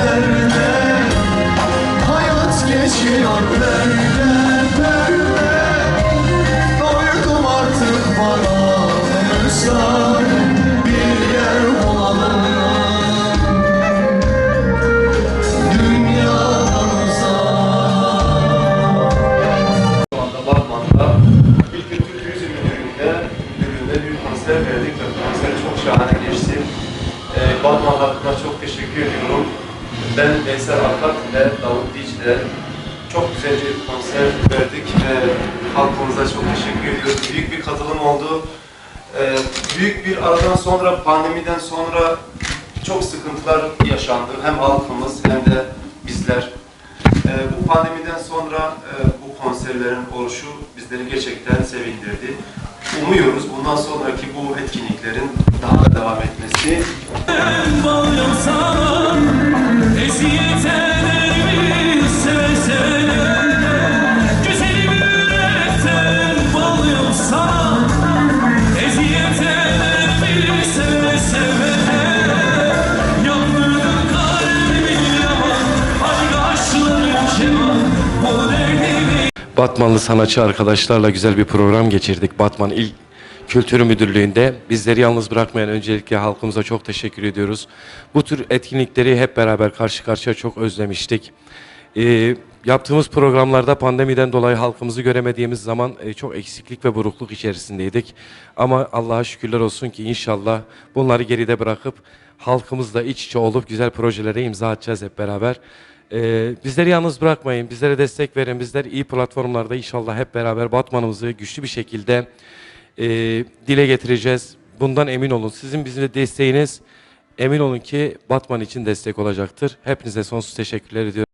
derde Hayat geçiyor derde perde Doydum artık bana müsaade Bir yer bulalım. Dünyadan uzak. Batman'da bir kültür turizm müdürlüğünde Müdürlüğünde bir konser verdik ve çok şahane geçti. Ee, Batman çok teşekkür ediyorum. Ben Veysel Akat ve Davut Dicle çok güzel bir konser verdik ve halkımıza çok teşekkür ediyoruz. Büyük bir katılım oldu. Ee, büyük bir aradan sonra, pandemiden sonra çok sıkıntılar yaşandı. Hem halkımız hem de bizler. Ee, bu pandemiden sonra e, bu konserlerin oluşu bizleri gerçekten sevindirdi. Umuyoruz bundan sonraki bu etkinliklerin daha da devam etmesi Batmanlı sanatçı arkadaşlarla güzel bir program geçirdik. Batman İl Kültür Müdürlüğü'nde. Bizleri yalnız bırakmayan öncelikle halkımıza çok teşekkür ediyoruz. Bu tür etkinlikleri hep beraber karşı karşıya çok özlemiştik. Ee, yaptığımız programlarda pandemiden dolayı halkımızı göremediğimiz zaman e, çok eksiklik ve burukluk içerisindeydik. Ama Allah'a şükürler olsun ki inşallah bunları geride bırakıp halkımızla iç içe olup güzel projelere imza atacağız hep beraber. Ee, bizleri yalnız bırakmayın, bizlere destek verin. Bizler iyi platformlarda inşallah hep beraber Batman'ımızı güçlü bir şekilde e, dile getireceğiz. Bundan emin olun. Sizin bize desteğiniz emin olun ki Batman için destek olacaktır. Hepinize sonsuz teşekkürler ediyorum.